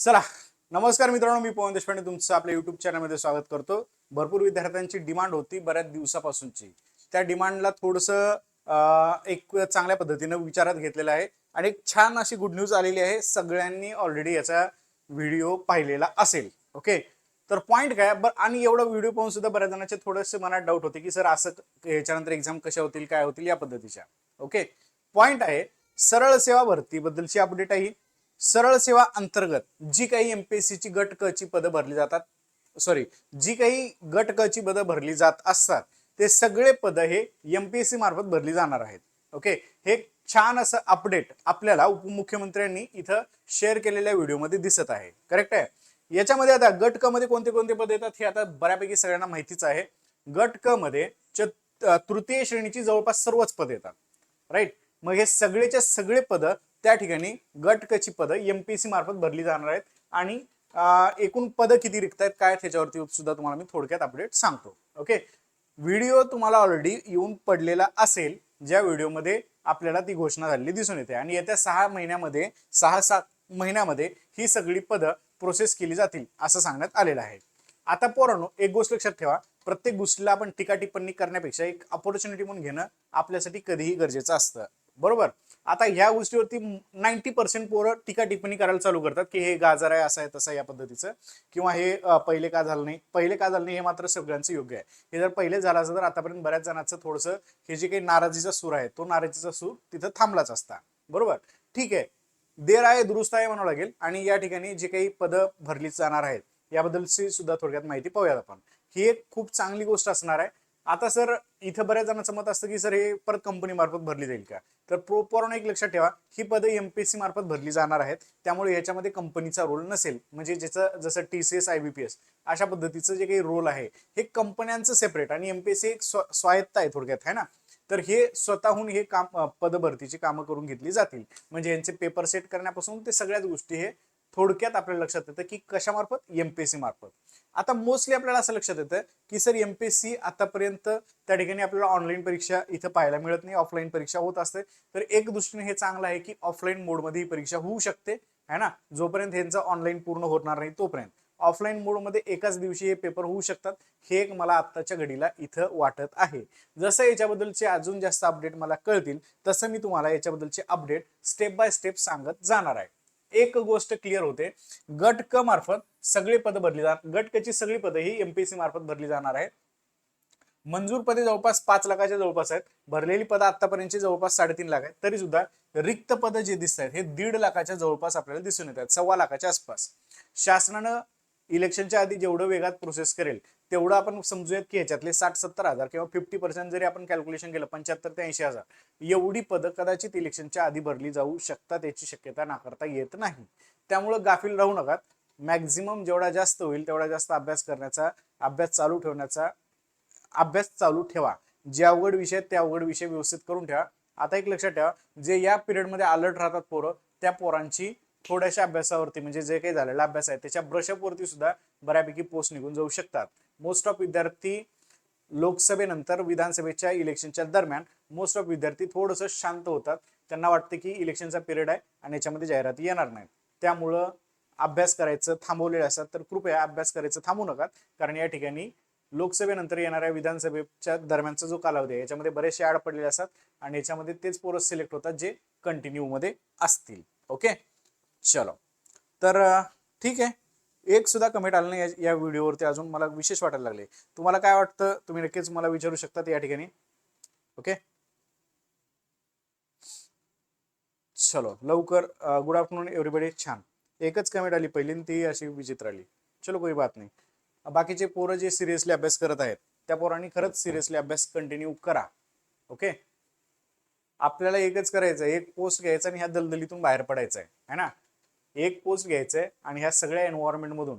चला नमस्कार मित्रांनो मी पवन देशपांडे तुमचं आपल्या युट्यूब चॅनलमध्ये स्वागत करतो. भरपूर विद्यार्थ्यांची डिमांड होती बऱ्याच दिवसापासूनची. त्या डिमांडला थोडंसं एक चांगल्या पद्धतीनं विचारात घेतलेलं आहे. आणि एक छान अशी गुड न्यूज आलेली आहे सगळ्यांनी ऑलरेडी याचा व्हिडिओ पाहिलेला असेल. ओके तर पॉईंट काय? बर आणि एवढा व्हिडिओ पाहून सुद्धा बऱ्याच जणांचे थोडेसे मनात डाऊट होते की सर असं याच्यानंतर एक्झाम कशा होतील? काय होतील? या पद्धतीच्या. ओके पॉईंट आहे सरळ सेवा भरतीबद्दलची अपडेट आहे. सरळ सेवा अंतर्गत जी काही एमपीएससी ची गट क ची पदं भरली जातात सॉरी जी काही गट क ची पदं भरली जात असतात ते सगळे पदं हे एमपीएससी मार्फत भरली जाणार आहेत. ओके हे छान असं अपडेट आपल्याला उपमुख्यमंत्र्यांनी इथं शेअर केलेल्या व्हिडिओमध्ये दिसत आहे. करेक्ट आहे? याच्यामध्ये आता गट क मध्ये कोणते कोणते पद येतात हे आता बऱ्यापैकी सगळ्यांना माहितीच आहे. गट क मध्ये च- तृतीय श्रेणीची जवळपास सर्वच पद येतात. राईट मग हे सगळेच्या सगळे पद त्या ठिकाणी गट क ची पदं सी मार्फत भरली जाणार आहेत. आणि एकूण पदं किती रिक्त आहेत काय त्याच्यावरती सुद्धा तुम्हाला मी थोडक्यात अपडेट सांगतो. ओके व्हिडिओ तुम्हाला ऑलरेडी येऊन पडलेला असेल ज्या व्हिडिओमध्ये आपल्याला ती घोषणा झालेली दिसून येते. आणि येत्या सहा महिन्यामध्ये सहा सात महिन्यामध्ये ही सगळी पदं प्रोसेस केली जातील असं सांगण्यात आलेलं आहे. आता पोरांनो एक गोष्ट लक्षात ठेवा. प्रत्येक गोष्टीला आपण टीका टिप्पणी करण्यापेक्षा एक अपॉर्च्युनिटी म्हणून घेणं आपल्यासाठी कधीही गरजेचं असतं. बरोबर? आता ह्या गोष्टीवरती नाईन्टी पर्सेंट पोरं टीका टिप्पणी करायला चालू करतात की हे गाजर आहे असं आहे तसं या पद्धतीचं. किंवा हे पहिले का झालं नाही? पहिले का झालं नाही हे मात्र सगळ्यांचं योग्य आहे. हे जर पहिले झालं असं तर आतापर्यंत बऱ्याच जणांचं थोडंसं हे जे काही नाराजीचा सूर आहे तो नाराजीचा सूर तिथं थांबलाच असता. बरोबर? ठीक आहे. देर आहे दुरुस्त आहे म्हणावं लागेल. आणि या ठिकाणी जे काही पदं भरली जाणार आहेत याबद्दलची सुद्धा थोडक्यात माहिती पाहूयात आपण. ही एक खूप चांगली गोष्ट असणार आहे. आता सर इथं बऱ्याच जणांचं मत असतं की सर हे परत कंपनी मार्फत भरली जाईल का? तर प्रोपर एक लक्षात ठेवा ही पदं एमपीएससी मार्फत भरली जाणार आहेत. त्यामुळे याच्यामध्ये कंपनीचा रोल नसेल. म्हणजे ज्याचं जसं T C S I B P S अशा पद्धतीचं जे काही रोल आहे हे कंपन्यांचं सेपरेट आणि एमपीएससी एक स्व स्वायत्त आहे थोडक्यात आहे ना? तर हे स्वतःहून हे काम पदभरतीची कामं करून घेतली जातील. म्हणजे यांचे पेपर सेट करण्यापासून ते सगळ्याच गोष्टी हे थोडक्यात आपल्याला लक्षात येतं की कशामार्फत? एमपीएससी मार्फत. आता मोस्टली आपल्याला असं लक्षात येतं की सर एमपीएससी आतापर्यंत त्या ठिकाणी आपल्याला ऑनलाईन परीक्षा इथं पाहायला मिळत नाही ऑफलाईन परीक्षा होत असते. तर एक दृष्टीने हे चांगलं आहे की ऑफलाईन मोडमध्ये ही परीक्षा होऊ शकते है ना? जोपर्यंत ह्यांचं ऑनलाईन पूर्ण होणार नाही तोपर्यंत. ऑफलाईन मोडमध्ये एकाच दिवशी हे पेपर होऊ शकतात. हे एक मला आत्ताच्या घडीला इथं वाटत आहे. जसं याच्याबद्दलचे अजून जास्त अपडेट मला कळतील तसं मी तुम्हाला याच्याबद्दलचे अपडेट स्टेप बाय स्टेप सांगत जाणार आहे. एक गोष्ट क्लिअर होते. गट क मार्फत सगळे पद भरली जाणार गट क ची सगळी पदं ही एमपीएससी मार्फत भरली जाणार आहेत. मंजूर पदे जवळपास पाच लाखाच्या जवळपास आहेत. भरलेली पदं आतापर्यंतची जवळपास साडेतीन लाख आहेत. तरी सुद्धा रिक्त पदं जे दिसत आहेत हे दीड लाखाच्या जवळपास आपल्याला दिसून येत आहेत सव्वा लाखाच्या आसपास. शासनानं इलेक्शनच्या आधी जेवढं वेगात प्रोसेस करेल तेवढं आपण समजूयात की ह्याच्यातले साठ सत्तर हजार किंवा फिफ्टी पर्सेंट जरी आपण कॅल्क्युलेशन केलं पंच्याहत्तर ते ऐंशी हजार एवढी पदं कदाचित इलेक्शनच्या आधी भरली जाऊ शकतात याची शक्यता नाकारता येत नाही. त्यामुळं गाफील राहू नका मॅक्झिमम जेवढा जास्त होईल तेवढा जास्त अभ्यास करण्याचा अभ्यास चालू ठेवण्याचा अभ्यास चालू ठेवा. जे अवघड विषय ते अवघड विषय व्यवस्थित करून ठेवा. आता एक लक्षात ठेवा जे या पिरियडमध्ये अलर्ट राहतात पोरं त्या पोरांची थोड्याशा अभ्यासावरती म्हणजे जे काही झालेला अभ्यास आहे त्याच्या ब्रशअपवरती सुद्धा बऱ्यापैकी पोस्ट निघून जाऊ शकतात. मोस्ट ऑफ विद्यार्थी लोकसभेनंतर विधानसभेच्या इलेक्शनच्या दरम्यान मोस्ट ऑफ विद्यार्थी थोडंसं शांत होतात. त्यांना वाटतं की इलेक्शनचा पिरियड आहे आणि याच्यामध्ये जाहिराती येणार नाहीत त्यामुळं अभ्यास करायचं थांबवलेलं असतात तर कृपया अभ्यास करायचं थांबू नका. कारण या ठिकाणी लोकसभेनंतर येणाऱ्या विधानसभेच्या दरम्यानचा जो कालावधी आहे याच्यामध्ये बरेचसे आड पडलेले असतात आणि याच्यामध्ये तेच पोरं सिलेक्ट होतात जे कंटिन्यू मध्ये असतील. ओके चलो. तर ठीक आहे. एक सुद्धा कमेंट आलं नाही या- व्हिडिओवरती अजून मला विशेष वाटायला लागले. तुम्हाला काय वाटतं? तुम्ही नक्कीच मला विचारू शकता या ठिकाणी. ओके चलो. लवकर गुड आफ्टरनून एव्हरीबडी छान. एकच कमेंट आली पहिली ती अशी विचित्र आली. चलो कोई बात नाही. बाकीचे पोरं जे सिरियसली अभ्यास करत आहेत त्या पोरांनी खरंच सिरियसली अभ्यास कंटिन्यू करा. ओके आपल्याला एकच करायचं आहे एक पोस्ट घ्यायचा आणि ह्या दलदलीतून बाहेर पडायचं आहे है ना? एक पोस्ट घ्यायचं आहे आणि ह्या सगळ्या एन्व्हायरमेंटमधून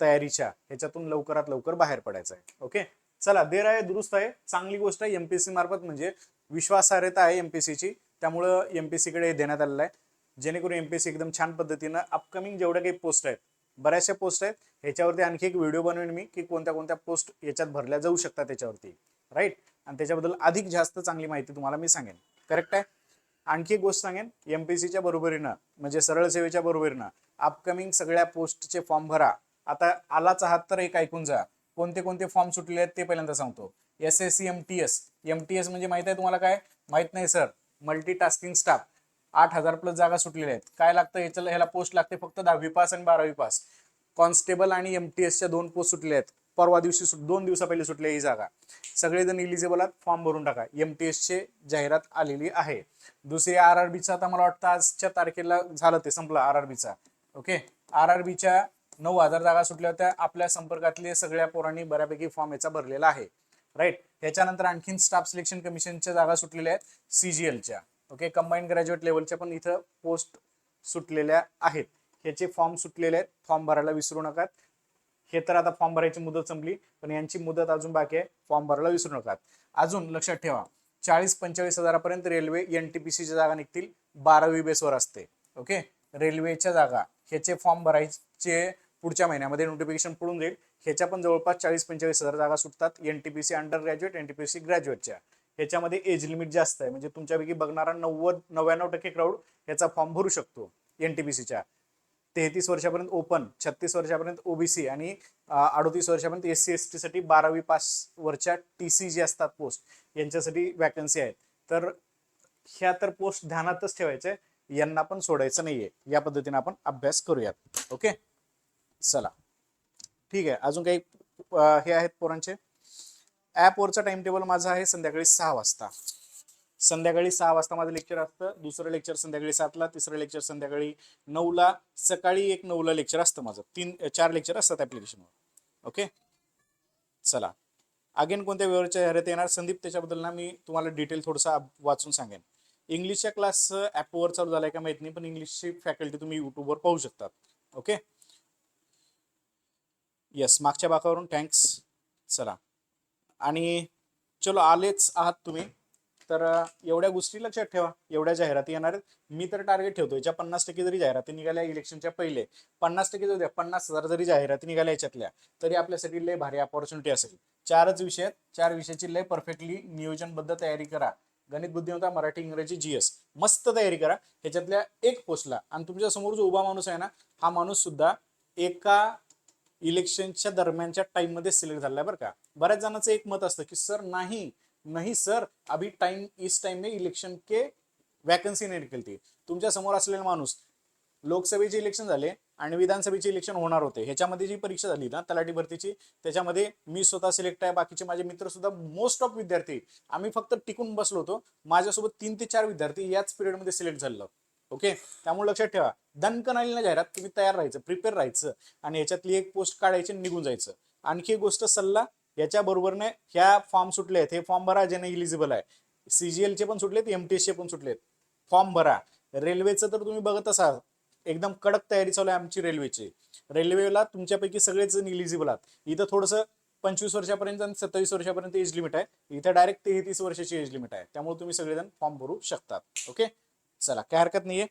तयारीच्या ह्याच्यातून लवकरात लवकर बाहेर पडायचं आहे ओके चला देर आहे दुरुस्त आहे. चांगली गोष्ट आहे एमपीसी मार्फत म्हणजे विश्वासार्हता आहे एमपीसीची त्यामुळं एमपीएससी कडे देण्यात आलेलं आहे. जेणेकरून एमपीसी एकदम छान पद्धतीनं अपकमिंग जेवढ्या काही पोस्ट आहेत बऱ्याचशा पोस्ट आहेत ह्याच्यावरती आणखी एक व्हिडिओ बनवेन मी की कोणत्या कोणत्या पोस्ट याच्यात भरल्या जाऊ शकतात त्याच्यावरती. राईट आणि त्याच्याबद्दल अधिक जास्त चांगली माहिती तुम्हाला मी सांगेन. करेक्ट आहे? आणखी एक गोष्ट सांगेन एमपीसीच्या बरोबरीनं म्हणजे सरळ सेवेच्या बरोबरीनं अपकमिंग सगळ्या पोस्टचे फॉर्म भरा. आता आलाच आहात तर एक ऐकून जा. कोणते कोणते फॉर्म सुटले आहेत ते पहिल्यांदा सांगतो. S S C M T S M T S म्हणजे माहीत आहे तुम्हाला काय? माहीत नाही सर मल्टी टास्किंग स्टाफ आठ हजार प्लस जागा सुटलेल्या आहेत. काय लागतं? याच्याला ह्याला पोस्ट लागते फक्त दहावी पास आणि बारावी पास कॉन्स्टेबल आणि एम टी एसच्या दोन पोस्ट सुटल्या आहेत. परवा दिवशी दोन दिवसा पहिले सुटल्या ही जागा. सगळेजण इलिजिबल आहात फॉर्म भरून टाका. एम टी एसचे जाहिरात आलेली आहे. दुसरी आर आर बीचा आता मला वाटतं आजच्या तारखेला झालं ते संपलं आर आर बीचा ओके आर आर बीच्या नऊ हजार जागा सुटल्या होत्या. आपल्या संपर्कातले सगळ्या पोरांनी बऱ्यापैकी फॉर्म याचा भरलेला आहे. राईट ह्याच्यानंतर आणखीन स्टाफ सिलेक्शन कमिशनच्या जागा सुटलेल्या आहेत सीजीएलच्या ओके कंबाईन ग्रॅज्युएट लेवलच्या पण इथं पोस्ट सुटलेल्या आहेत. ह्याचे फॉर्म सुटलेले आहेत. फॉर्म भरायला विसरू नका. हे तर आता फॉर्म भरायची मुदत संपली पण यांची मुदत अजून बाकी आहे फॉर्म भरायला विसरू नका. अजून लक्षात ठेवा चाळीस पंचेचाळीस हजारापर्यंत रेल्वे एन टी पी सीच्या जागा निघतील बारावी बेसवर असते. ओके रेल्वेच्या जागा ह्याचे फॉर्म भरायचे पुढच्या महिन्यामध्ये नोटिफिकेशन पडून जाईल. ह्याच्या पण जवळपास चाळीस पंचेचाळीस हजार जागा सुटतात N T P C under graduate N T P C ग्रॅज्युएटच्या ह्याच्यामध्ये एज लिमिट जास्त आहे म्हणजे तुमच्यापैकी बघणारा नव्वद नव्याण्णव टक्के क्राऊड ह्याचा फॉर्म भरू शकतो एन टी पी सीच्या तेहतीस वर्षापर्यंत ओपन छत्तीस वर्षापर्यंत ओबीसी आणि अडोतीस वर्षापर्यंत एस सी एस टीसाठी बारावी पास वरच्या टी सी जे असतात पोस्ट यांच्यासाठी वॅकन्सी आहेत. तर ह्या तर पोस्ट ध्यानातच ठेवायचे यांना पण सोडायचं नाहीये. या पद्धतीने आपण अभ्यास करूयात. ओके चला. ठीक आहे. अजून काही हे आहेत पोरांचे? ॲपवरचा टाइम टेबल माझा आहे संध्याकाळी सहा वाजता. संध्याकाळी सहा वाजता माझं लेक्चर असतं दुसरं लेक्चर संध्याकाळी सातला तिसरं लेक्चर संध्याकाळी नऊला सकाळी एक नऊला लेक्चर असतं माझं. तीन चार लेक्चर असतात ॲप्लिकेशनवर ओके चला. अगेन कोणत्या वेळेच्या जाहिरात येणार? संदीप त्याच्याबद्दल ना मी तुम्हाला डिटेल थोडंसं वाचून सांगेन. इंग्लिशच्या क्लास ॲपवर चालू झालाय का माहीत नाही पण इंग्लिशची फॅकल्टी तुम्ही युट्यूबवर पाहू शकतात. ओके येस मागच्या बाकावरून थँक्स चला. आणि चलो आलेच आहात तुम्ही. तर एवढ्या गोष्टी लक्षात ठेवा. एवढ्या जाहिराती येणार आहेत. मी तर टार्गेट ठेवतो याच्या पन्नास टक्के जरी जाहिराती निघाल्या इलेक्शनच्या पहिले पन्नास टक्के जाऊ द्या पन्नास हजार जरी जाहिराती निघाल्या याच्यातल्या तरी आपल्यासाठी लय भारी अपॉर्च्युनिटी असेल. चारच विषय चार विषयाची लय परफेक्टली नियोजनबद्ध तयारी करा. गणित बुद्धिमत्ता मराठी इंग्रजी जीएस मस्त तयारी करा. ह्याच्यातल्या एक पोस्टला आणि तुमच्यासमोर जो उभा माणूस आहे ना हा माणूस सुद्धा एका इलेक्शनच्या दरम्यानच्या टाइममध्ये सिलेक्ट झालाय बरं का. बऱ्याच जणांचं एक मत असतं की सर नाही नाही सर. अभी टाइम इस टाइम में इलेक्शन के वॅकन्सी नाही निकलती. तुमच्यासमोर असलेला माणूस लोकसभेचे इलेक्शन झाले आणि विधानसभेचे इलेक्शन होणार होते. ह्याच्यामध्ये जी परीक्षा झाली ना तलाठी भरतीची त्याच्यामध्ये मी स्वतः सिलेक्ट आहे. बाकीचे माझे मित्र सुद्धा मोस्ट ऑफ विद्यार्थी आम्ही फक्त टिकून बसलो होतो. माझ्यासोबत तीन ते चार विद्यार्थी याच पिरियडमध्ये सिलेक्ट झालं. ओके त्यामुळे लक्षात ठेवा दणकन आली ना जाहिरात तुम्ही तयार राहायचं प्रिपेअर राहायचं आणि याच्यातली एक पोस्ट काढायची आणि निघून जायचं. आणखी एक गोष्ट सल्ला याच्याबरोबरने ह्या फॉर्म सुटले आहेत. हे फॉर्म भरा ज्याने इलिजिबल आहे. सीजीएलचे पण सुटलेत एमटीएस चे पण सुटलेत. फॉर्म भरा. रेल्वेचं तर तुम्ही बघत असाल. एकदम कडक तयारी चालू आहे आमची रेल्वेची. रेल्वेला तुमच्यापैकी सगळेच जण इलिजिबल आहात. इथं थोडंसं पंचवीस वर्षापर्यंत आणि सत्तावीस वर्षापर्यंत एज लिमिट आहे. इथं डायरेक्ट तेहतीस वर्षाची एज लिमिट आहे. त्यामुळे तुम्ही सगळेजण फॉर्म भरू शकतात. ओके? चला काय हरकत नाहीये.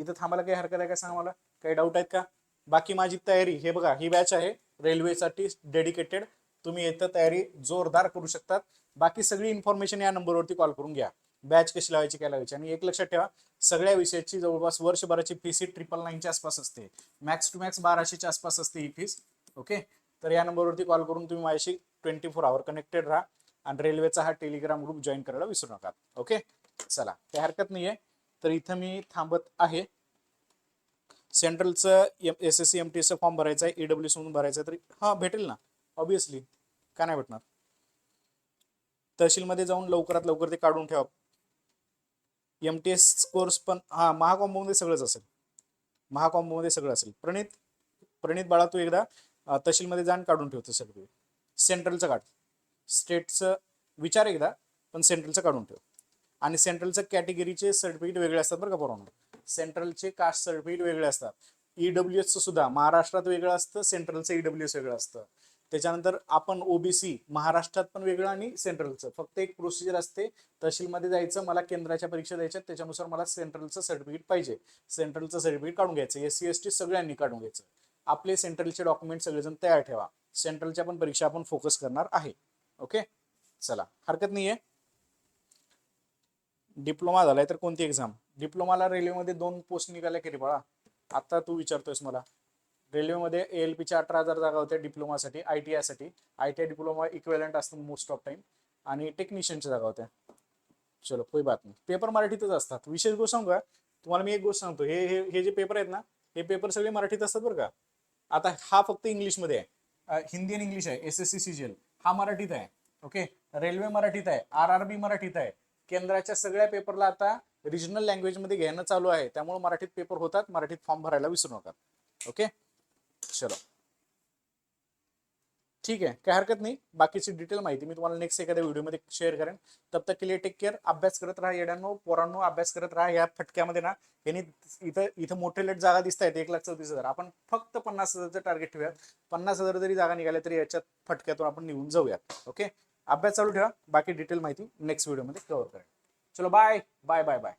इथं थांबायला काही हरकत आहे का? सांगा मला. काही डाऊट आहेत का? बाकी माझी तयारी हे बघा ही बॅच आहे. रेल्वेसाठी डेडिकेटेड तुम्ही इथं तयारी जोरदार करू शकतात. बाकी सगळी इन्फॉर्मेशन या नंबरवरती कॉल करून घ्या. बॅच कशी लावायची काय लावायची? आणि एक लक्षात ठेवा सगळ्या विषयाची जवळपास वर्षभराची फीस ही ट्रिपल नाईनच्या आसपास असते. मॅक्स टू मॅक्स बाराशेच्या आसपास असते ही फीस ओके तर या नंबरवरती कॉल करून तुम्ही माझ्याशी ट्वेंटी फोर आवर कनेक्टेड राहा. आणि रेल्वेचा हा टेलिग्राम ग्रुप जॉईन करायला विसरू नका. ओके चला काही हरकत नाहीये. तर इथं मी थांबत आहे. सेंट्रलचं M S S C M T एसचं फॉर्म भरायचा आहे. ईडब्ल्यू म्हणून भरायचं आहे. तरी हा भेटेल ना? ऑब्विसली का नाही भेटणार? तहसीलमध्ये जाऊन लवकरात लवकर ते काढून ठेवा. एम टी एस कोर्स पण हा महाकॉम्बोमध्ये सगळंच असेल. महाकॉम्बोमध्ये सगळं असेल. प्रणित प्रणित बाळा तू एकदा तहसीलमध्ये जाऊन काढून ठेवतो सगळं. सेंट्रलचं काढ. स्टेटचं विचार एकदा पण सेंट्रलचं काढून ठेव. आणि सेंट्रलचं कॅटेगरीचे सर्टिफिकेट वेगळे असतात बरं का पोरांनो. सेंट्रलचे कास्ट सर्टिफिकेट वेगळे असतात. ईडब्ल्यू एसचं सुद्धा महाराष्ट्रात वेगळं असतं सेंट्रलचं ईडब्ल्यू एस वेगळं असतं. त्याच्यानंतर आपण ओबीसी महाराष्ट्रात पण वेगळं आणि सेंट्रलचं फक्त एक प्रोसिजर असते तहसीलमध्ये जायचं मला केंद्राच्या परीक्षा द्यायच्या त्याच्यानुसार मला सेंट्रलचं सर्टिफिकेट पाहिजे. सेंट्रलचं सर्टिफिकेट काढून घ्यायचं एस सी एस टी सगळ्यांनी काढून घ्यायचं. आपले सेंट्रलचे डॉक्युमेंट सगळेजण तयार ठेवा. सेंट्रलच्या पण परीक्षा आपण फोकस करणार आहे. ओके चला हरकत नाहीये. डिप्लोमा झालाय तर कोणती एक्झाम डिप्लोमाला रेल्वेमध्ये दोन पोस्ट निघाल्या की रे बाळा. आता तू विचारतोयस मला. रेल्वेमध्ये ए एल पीच्या अठरा हजार जागा होत्या डिप्लोमासाठी I T आयसाठी I T I diploma equivalent असतो मोस्ट ऑफ टाइम आणि टेक्निशियनच्या जागा होत्या. चलो कोई बात नाही. पेपर मराठीतच असतात. विशेष गोष्ट सांगू का? तुम्हाला मी एक गोष्ट सांगतो. हे हे हे जे पेपर आहेत ना हे पेपर सगळे मराठीत असतात बरं का? आता हा फक्त इंग्लिशमध्ये आहे. हिंदी आणि इंग्लिश आहे. S S C C G L हा मराठीत आहे. ओके रेल्वे मराठीत आहे. आर आर बी मराठीत आहे. केंद्राच्या सगळ्या पेपरला आता रिजनल लँग्वेजमध्ये घेणं चालू आहे. त्यामुळे मराठीत पेपर होतात. मराठीत फॉर्म भरायला विसरू नका. ओके चलो. ठीक आहे काय हरकत नाही. बाकीची डिटेल माहिती मी तुम्हाला नेक्स्ट एखाद्या व्हिडिओमध्ये शेअर करेन. तब तक के लिए टेक केअर अभ्यास करत राहा येड्यांनो पोरांनो अभ्यास करत राहा. या फटक्यामध्ये ना यांनी इथं इथं मोठे लेट जागा दिसत आहेत एक लाख चौतीस हजार. आपण फक्त पन्नास हजारचं टार्गेट ठेवूयात. पन्नास हजार जरी जागा निघाल्या तरी याच्यात फटक्यातून आपण निघून जाऊयात. ओके अभ्यास चालू ठेवा. बाकी डिटेल माहिती नेक्स्ट व्हिडिओमध्ये कव्हर करेन. चलो बाय बाय बाय बाय